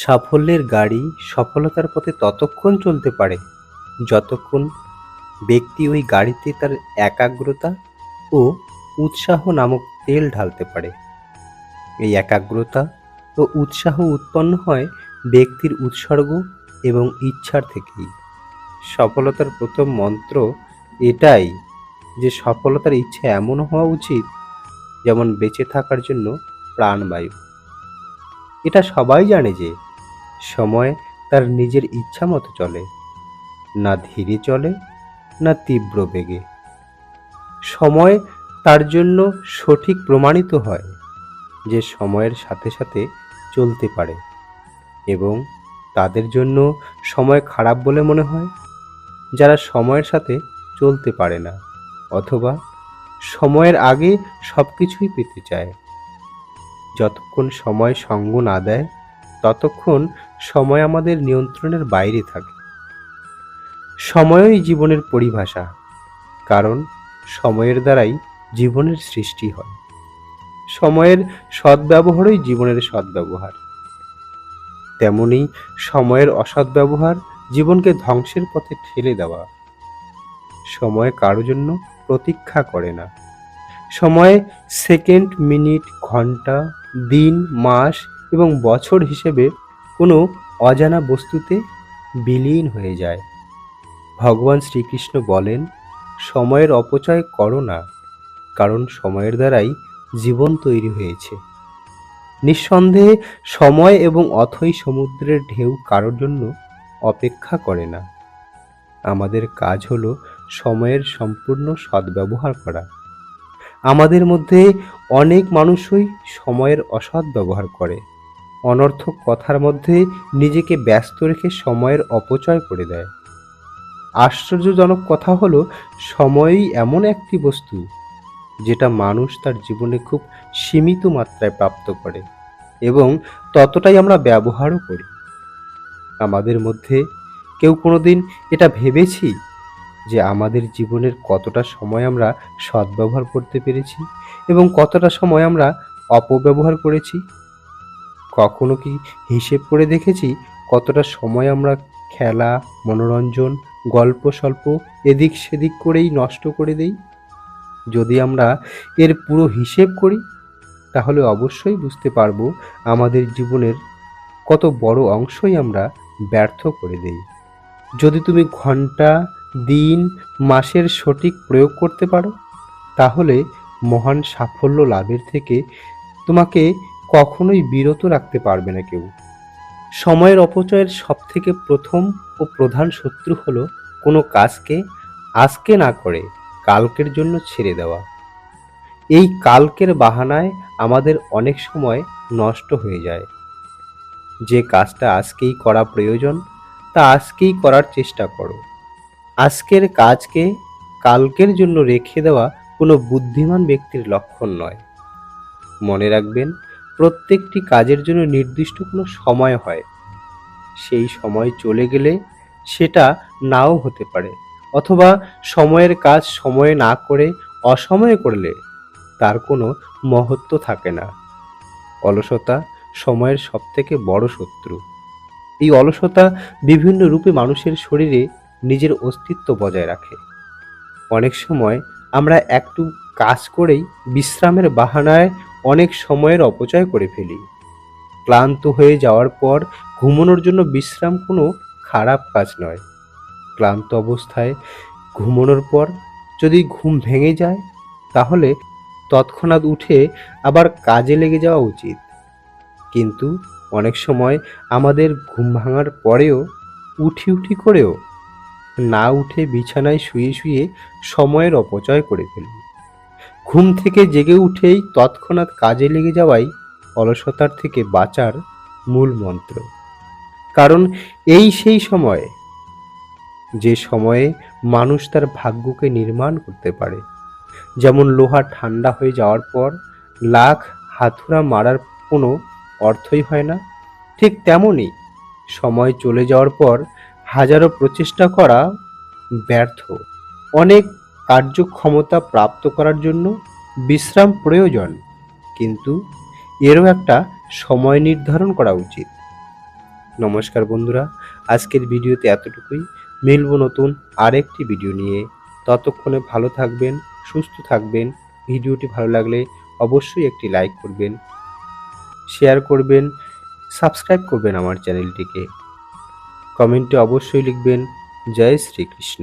সাফল্যের গাড়ি সফলতার পথে ততক্ষণ চলতে পারে যতক্ষণ ব্যক্তি ওই গাড়িতে তার একাগ্রতা ও উৎসাহ নামক তেল ঢালতে পারে। এই একাগ্রতা ও উৎসাহ উৎপন্ন হয় ব্যক্তির উৎসর্গ এবং ইচ্ছার থেকেই। সফলতার প্রথম মন্ত্র এটাই যে সফলতার ইচ্ছা এমন হওয়া উচিত যেমন বেঁচে থাকার জন্য প্রাণবায়ু। এটা সবাই জানে যে সময় তার নিজের ইচ্ছা মতো চলে। না ধীরে চলে, না তীব্র বেগে। সময় তার জন্য সঠিক প্রমাণিত হয়, যে সময়ের সাথে সাথে চলতে পারে এবং তাদের জন্য সময় খারাপ বলে মনে হয়। যারা সময়ের সাথে চলতে পারে না অথবা সময়ের আগে সব কিছুই পেতে চায়, যতক্ষণ সময় সঙ্গ না দেয় ততক্ষণ সময় আমাদের নিয়ন্ত্রণের বাইরে থাকে। সময়ই জীবনের পরিভাষা, কারণ সময়ের দ্বারাই জীবনের সৃষ্টি হয়। সময়ের সদ্ব্যবহারই জীবনের সদ্ব্যবহার। তেমনি সময়ের অসদ্ব্যবহার জীবনকে ধ্বংসের পথে ঠেলে দেওয়া। সময় কারও জন্য প্রতীক্ষা করে না। সময় সেকেন্ড, মিনিট, ঘণ্টা, দিন, মাস এবং বছর হিসেবে কোনো অজানা বস্তুতে বিলীন হয়ে যায়। ভগবান শ্রীকৃষ্ণ বলেন, সময়ের অপচয় করো না, কারণ সময়ের দ্বারাই জীবন তৈরি হয়েছে। নিঃসন্দেহে সময় এবং অথই সমুদ্রের ঢেউ কারোর জন্য অপেক্ষা করে না। আমাদের কাজ হলো সময়ের সম্পূর্ণ সদ্ব্যবহার করা। আমাদের মধ্যে অনেক মানুষই সময়ের অসৎ ব্যবহার করে। অনর্থক কথার মধ্যে নিজেকে ব্যস্ত রেখে সময়ের অপচয় করে দেয়। আশ্চর্যজনক কথা হলো, সময়ই এমন একটি বস্তু, যেটা মানুষ তার জীবনে খুব সীমিত মাত্রায় প্রাপ্ত করে এবং ততটাই আমরা ব্যবহারও করি। আমাদের মধ্যে কেউ কোনোদিন এটা ভেবেছি যে আমাদের জীবনের কতটা সময় আমরা সদ্ব্যবহার করতে পেরেছি এবং কতটা সময় আমরা অপব্যবহার করেছি? কখনো কি হিসেব করে দেখেছি কতটা সময় আমরা খেলা, মনোরঞ্জন, গল্প স্বল্প এদিক সেদিক করেই নষ্ট করে দেই? যদি আমরা এর পুরো হিসেব করি, তাহলে অবশ্যই বুঝতে পারব আমাদের জীবনের কত বড় অংশই আমরা ব্যর্থ করে দেই। যদি তুমি ঘণ্টা, দিন, মাসের সঠিক প্রয়োগ করতে পারো, তাহলে মহান সাফল্য লাভের থেকে তোমাকে কখনোই বিরত রাখতে পারবে না কেউ। সময়ের অপচয়ের সবথেকে প্রথম ও প্রধান শত্রু হলো কোনো কাজকে আজকে না করে কালকের জন্য ছেড়ে দেওয়া। এই কালকের বাহানায় আমাদের অনেক সময় নষ্ট হয়ে যায়। যে কাজটা আজকেই করা প্রয়োজন, তা আজকেই করার চেষ্টা করো। আজকের কাজকে কালকের জন্য রেখে দেওয়া কোনো বুদ্ধিমান ব্যক্তির লক্ষণ নয়। মনে রাখবেন প্রত্যেকটি কাজের জন্য নির্দিষ্ট কোনো সময় হয়। সেই সময় চলে গেলে সেটা নাও হতে পারে, অথবা সময়ের কাজ সময়ে না করে অসময়ে করলে তার কোনো মহত্ব থাকে না। অলসতা সময়ের সবথেকে বড় শত্রু। এই অলসতা বিভিন্ন রূপে মানুষের শরীরে নিজের অস্তিত্ব বজায় রাখে। অনেক সময় আমরা একটু কাজ করেই বিশ্রামের বাহানায় অনেক সময়ের অপচয় করে ফেলি। ক্লান্ত হয়ে যাওয়ার পর ঘুমানোর জন্য বিশ্রাম কোনো খারাপ কাজ নয়। ক্লান্ত অবস্থায় ঘুমানোর পর যদি ঘুম ভেঙে যায়, তাহলে তৎক্ষণাৎ উঠে আবার কাজে লেগে যাওয়া উচিত। কিন্তু অনেক সময় আমাদের ঘুম ভাঙার পরেও উঠি উঠি করেও না উঠে বিছানায় শুয়ে শুয়ে সময়ের অপচয় করে ফেলি। ঘুম থেকে জেগে উঠেই তৎক্ষণাৎ কাজে লেগে যাওয়াই অলসতার থেকে বাঁচার মূল মন্ত্র। কারণ এই সেই সময়, যে সময়ে মানুষ তার ভাগ্যকে নির্মাণ করতে পারে। যেমন লোহা ঠান্ডা হয়ে যাওয়ার পর লাখ হাতুড়া মারার কোনো অর্থই হয় না। ঠিক তেমনই সময় চলে যাওয়ার পর হাজারো প্রচেষ্টা করা ব্যর্থ। অনেক কার্যক্ষমতা প্রাপ্ত করার জন্য বিশ্রাম প্রয়োজন। কিন্তু এরও একটা সময় নির্ধারণ করা উচিত। নমস্কার বন্ধুরা, আজকের ভিডিওতে এতটুকুই। মিলব নতুন আরেকটি ভিডিও নিয়ে। ততক্ষণে ভালো থাকবেন, সুস্থ থাকবেন। ভিডিওটি ভালো লাগলে অবশ্যই একটি লাইক করবেন, শেয়ার করবেন, সাবস্ক্রাইব করবেন আমার চ্যানেলটিকে। কমেন্টে অবশ্যই লিখবেন, জয় শ্রীকৃষ্ণ।